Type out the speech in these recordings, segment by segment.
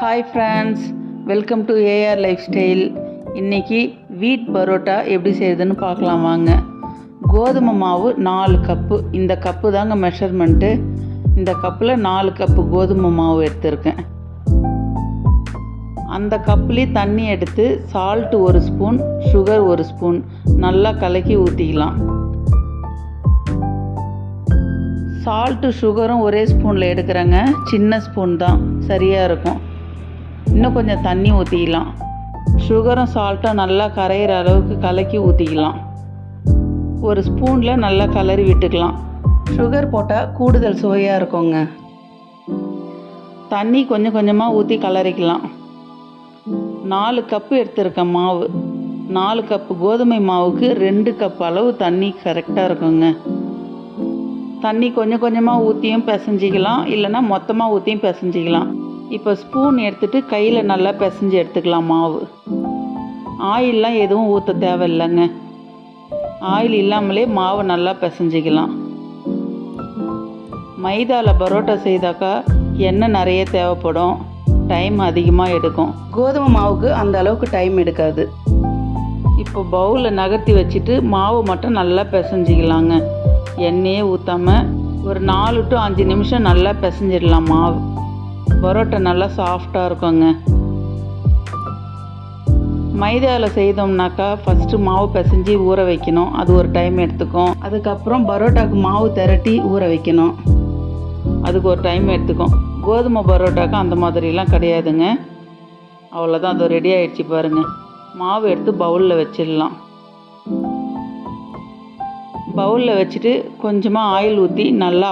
Hi friends welcome to AR lifestyle இன்றைக்கி wheat parotta எப்படி செய்யுதுன்னு பார்க்கலாம் வாங்க. கோதுமை மாவு நாலு கப்பு இந்த கப்பு தாங்க மெஷர்மெண்ட்டு இந்த கப்பில் நாலு கப்பு கோதுமை மாவு எடுத்திருக்கேன். அந்த கப்புலேயே தண்ணி எடுத்து சால்ட்டு ஒரு ஸ்பூன் சுகர் ஒரு ஸ்பூன் நல்லா கலக்கி ஊற்றிக்கலாம் சால்ட்டு சுகரும் ஒரே ஸ்பூனில் எடுக்கிறேங்க. சின்ன ஸ்பூன் தான். சரியாக இருக்கும். இன்னும் கொஞ்சம் தண்ணி ஊற்றிக்கலாம் சுகரும் சால்ட்டும் நல்லா கரையிற அளவுக்கு கலக்கி ஊற்றிக்கலாம் ஒரு ஸ்பூனில் நல்லா கலரி விட்டுக்கலாம். சுகர் போட்டால் கூடுதல் சுவையாக இருக்குங்க. தண்ணி கொஞ்சம் கொஞ்சமாக ஊற்றி கலரிக்கலாம். நாலு கப்பு எடுத்திருக்கேன் மாவு. நாலு கப்பு கோதுமை மாவுக்கு ரெண்டு கப் அளவு தண்ணி கரெக்டாக இருக்குங்க. தண்ணி கொஞ்சம் கொஞ்சமாக ஊற்றியும் பிசைஞ்சிக்கலாம். இல்லைன்னா மொத்தமாக ஊற்றியும் பிசைஞ்சிக்கலாம். இப்போ ஸ்பூன் எடுத்துகிட்டு கையில் நல்லா பிசைஞ்சு எடுத்துக்கலாம் மாவு. ஆயிலெலாம் எதுவும் ஊற்ற தேவையில்லைங்க. ஆயில் இல்லாமலே மாவை நல்லா பிசைஞ்சிக்கலாம். மைதாவில் பரோட்டா செய்தாக்கா எண்ணெய் நிறைய தேவைப்படும். டைம் அதிகமாக எடுக்கும். கோதுமை மாவுக்கு அந்த அளவுக்கு டைம் எடுக்காது. இப்போ பவுலில் நகர்த்தி வச்சுட்டு மாவு மட்டும் நல்லா பிசைஞ்சிக்கலாங்க. எண்ணெயே ஊற்றாமல் ஒரு நாலு டு அஞ்சு நிமிஷம் நல்லா பிசைஞ்சிடலாம் மாவு. பரோட்டா நல்லா சாஃப்டாக இருக்குங்க. மைதாவில் செய்தோம்னாக்கா ஃபஸ்ட்டு மாவு பிசைஞ்சு ஊற வைக்கணும். அது ஒரு டைம் எடுத்துக்கும். அதுக்கப்புறம் பரோட்டாக்கு மாவு திரட்டி ஊற வைக்கணும். அதுக்கு ஒரு டைம் எடுத்துக்கும். கோதுமை பரோட்டாக்கு அந்த மாதிரிலாம் கிடையாதுங்க. அவ்வளோதான் அது ரெடி ஆகிடுச்சு பாருங்கள் மாவு எடுத்து பவுலில் வச்சிடலாம். பவுலில் வச்சுட்டு கொஞ்சமாக ஆயில் ஊற்றி நல்லா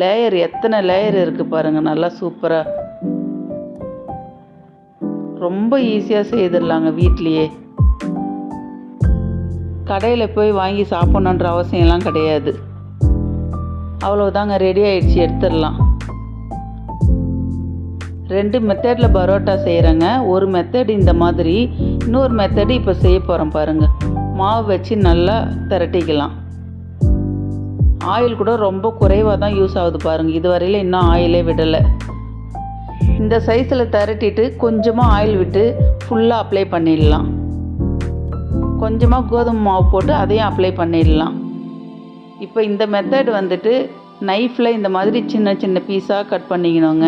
லேயர் எத்தனை லேயர் இருக்குது பாருங்கள் நல்லா சூப்பராக ரொம்ப ஈஸியாக செய்திடலாங்க வீட்லேயே. கடையில் போய் வாங்கி சாப்பிட்ணுன்ற அவசியம்லாம் கிடையாது. அவ்வளோதாங்க ரெடி ஆயிடுச்சு எடுத்துடலாம். ரெண்டு மெத்தடில் பரோட்டா செய்கிறேங்க ஒரு மெத்தட் இந்த மாதிரி இன்னொரு மெத்தடு இப்போ செய்ய போகிறோம் பாருங்கள் மாவு வச்சு நல்லா திரட்டிக்கலாம். ஆயில் கூட ரொம்ப குறைவாக தான் யூஸ் ஆகுது பாருங்கள் இதுவரையில் இன்னும் ஆயிலே விடலை. இந்த சைஸில் திரட்டிட்டு கொஞ்சமாக ஆயில் விட்டு ஃபுல்லாக அப்ளை பண்ணிடலாம். கொஞ்சமாக கோதுமை மாவு போட்டு அதையும் அப்ளை பண்ணிடலாம். இப்போ இந்த மெத்தட் வந்துட்டு நைஃப்பில் இந்த மாதிரி சின்ன சின்ன பீஸாக கட் பண்ணிக்கணுங்க.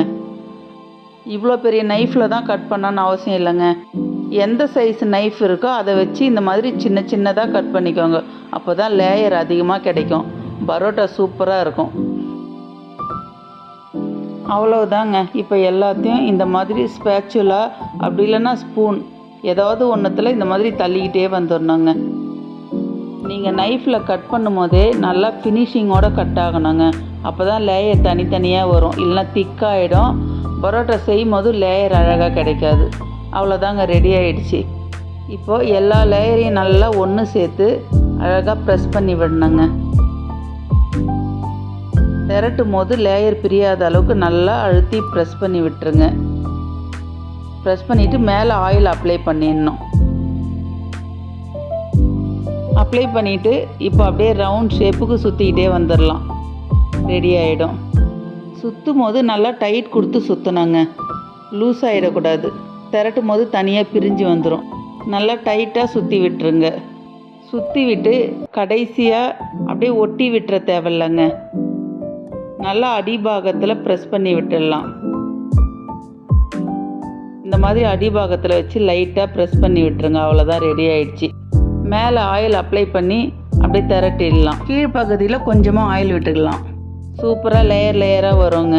இவ்வளோ பெரிய நைஃப்பில் தான் கட் பண்ணணும்னு அவசியம் இல்லைங்க. எந்த சைஸ் நைஃப் இருக்கோ அதை வச்சு இந்த மாதிரி சின்ன சின்னதாக கட் பண்ணிக்கோங்க. அப்போ தான் லேயர் அதிகமாக கிடைக்கும். பரோட்டா சூப்பராக இருக்கும். அவ்வளவுதாங்க. இப்போ எல்லாத்தையும் இந்த மாதிரி ஸ்பேச்சுலா அப்படி இல்லைன்னா ஸ்பூன் ஏதாவது ஒன்றுத்தில் இந்த மாதிரி தள்ளிக்கிட்டே வந்துடணுங்க. நீங்கள் நைஃப்பில் கட் பண்ணும்போதே நல்லா ஃபினிஷிங்கோடு கட் ஆகணுங்க. அப்போ தான் லேயர் தனித்தனியாக வரும். இல்லைன்னா திக்காகிடும் பரோட்டா செய்யும் போது லேயர் அழகாக கிடைக்காது. அவ்வளோதாங்க ரெடி ஆகிடுச்சி இப்போது எல்லா லேயரையும் நல்லா ஒன்று சேர்த்து அழகாக ப்ரெஸ் பண்ணி விடணுங்க. திரட்டும் போது லேயர் பிரியாத அளவுக்கு நல்லா அழுத்தி ப்ரெஸ் பண்ணி விட்டுருங்க. ப்ரெஸ் பண்ணிவிட்டு மேலே ஆயில் அப்ளை பண்ணிடணும். அப்ளை பண்ணிவிட்டு இப்போ அப்படியே ரவுண்ட் ஷேப்புக்கு சுற்றிக்கிட்டே வந்துடலாம் ரெடி ஆகிடும் சுற்றும் போது நல்லா டைட் கொடுத்து சுற்றணுங்க லூஸ் ஆகிடக்கூடாது திரட்டும் போது தனியாக பிரிஞ்சு வந்துடும் நல்லா டைட்டாக சுற்றி விட்டுருங்க. சுற்றி விட்டு கடைசியாக அப்படியே ஒட்டி விட்டுற தேவையில்லைங்க. நல்லா அடிபாகத்தில் ப்ரெஸ் பண்ணி விட்டுடலாம். இந்த மாதிரி அடிபாகத்தில் வச்சு லைட்டாக ப்ரெஸ் பண்ணி விட்டுருங்க. அவ்வளோதான் ரெடி ஆயிடுச்சு. மேலே ஆயில் அப்ளை பண்ணி அப்படியே திரட்டிடலாம். கீழ்ப்பகுதியில் கொஞ்சமாக ஆயில் விட்டுக்கலாம். சூப்பராக லேயர் லேயராக வருங்க.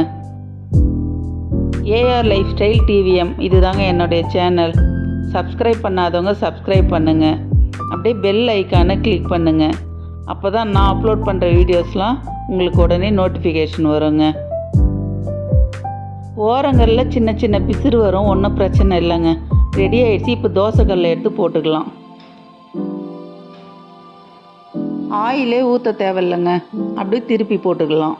ஏஆர் லைஃப் ஸ்டைல் டிவிஎம் இதுதாங்க என்னுடைய சேனல் சப்ஸ்கிரைப் பண்ணாதவங்க சப்ஸ்கிரைப் பண்ணுங்கள் அப்படியே பெல் ஐக்கானை கிளிக் பண்ணுங்கள் அப்போ தான் நான் அப்லோட் பண்ணுற வீடியோஸ்லாம் உங்களுக்கு உடனே நோட்டிஃபிகேஷன் வருங்க. ஓரங்களில் சின்ன சின்ன பிசிறு வரும் ஒன்றும் பிரச்சனை இல்லைங்க. ரெடி ஆகிடுச்சு இப்போ தோசைக்கல்ல எடுத்து போட்டுக்கலாம். ஆயிலே ஊற்ற தேவையில்லைங்க அப்படியே திருப்பி போட்டுக்கலாம்.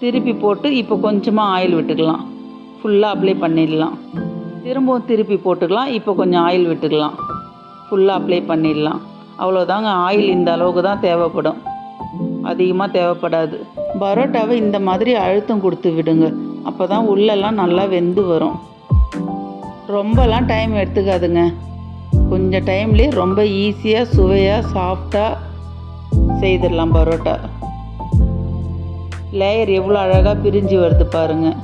திருப்பி போட்டு இப்போ கொஞ்சமாக ஆயில் விட்டுக்கலாம். ஃபுல்லாக அப்ளை பண்ணிடலாம். திரும்பவும் திருப்பி போட்டுக்கலாம் இப்போ கொஞ்சம் ஆயில் விட்டுக்கலாம். ஃபுல்லாக அப்ளை பண்ணிடலாம். அவ்வளோதாங்க ஆயில் இந்த அளவுக்கு தான் தேவைப்படும். அதிகமாக தேவைப்படாது. பரோட்டாவை இந்த மாதிரி அழுத்தம் கொடுத்து விடுங்க. அப்போ தான் உள்ளெல்லாம் நல்லா வெந்து வரும். ரொம்பலாம் டைம் எடுத்துக்காதுங்க. கொஞ்சம் டைம்லேயே ரொம்ப ஈஸியாக சுவையாக சாஃப்டாக செய்திடலாம் பரோட்டா. லேயர் எவ்வளோ அழகாக பிரிஞ்சு வருது பாருங்கள்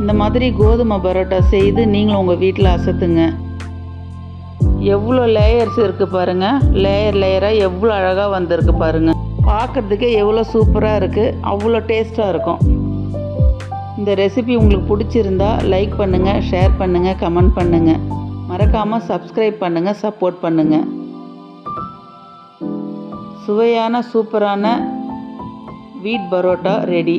இந்த மாதிரி கோதுமை பரோட்டா செய்து நீங்களும் உங்கள் வீட்டில் அசத்துங்க. எவ்வளோ லேயர்ஸ் இருக்குது பாருங்கள் லேயர் லேயராக எவ்வளோ அழகாக வந்திருக்கு பாருங்கள் பார்க்குறதுக்கே எவ்வளோ சூப்பராக இருக்குது அவ்வளோ டேஸ்ட்டாக இருக்கும். இந்த ரெசிபி உங்களுக்கு பிடிச்சிருந்தா லைக் பண்ணுங்கள் ஷேர் பண்ணுங்கள் கமெண்ட் பண்ணுங்கள் மறக்காமல் சப்ஸ்கிரைப் பண்ணுங்கள் சப்போர்ட் பண்ணுங்கள் சுவையான சூப்பரான வீட் பரோட்டா ரெடி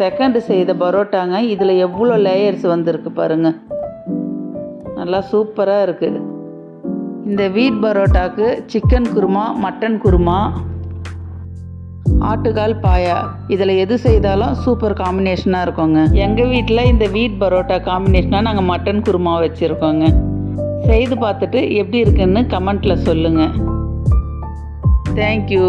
செகண்ட் செய்த பரோட்டாங்க. இதில் எவ்வளோ லேயர்ஸ் வந்திருக்கு பாருங்கள் நல்லா சூப்பராக இருக்குது இந்த வீட் பரோட்டாக்கு சிக்கன் குருமா மட்டன் குருமா ஆட்டுக்கால் பாயா. இதில் எது செய்தாலும் சூப்பர் காம்பினேஷனாக இருக்குங்க. எங்கள் வீட்டில் இந்த வீட் பரோட்டா காம்பினேஷனாக நாங்கள் மட்டன் குருமா வச்சுருக்கோங்க. செய்து பார்த்துட்டு எப்படி இருக்குன்னு கமெண்ட்டில் சொல்லுங்கள் தேங்க்யூ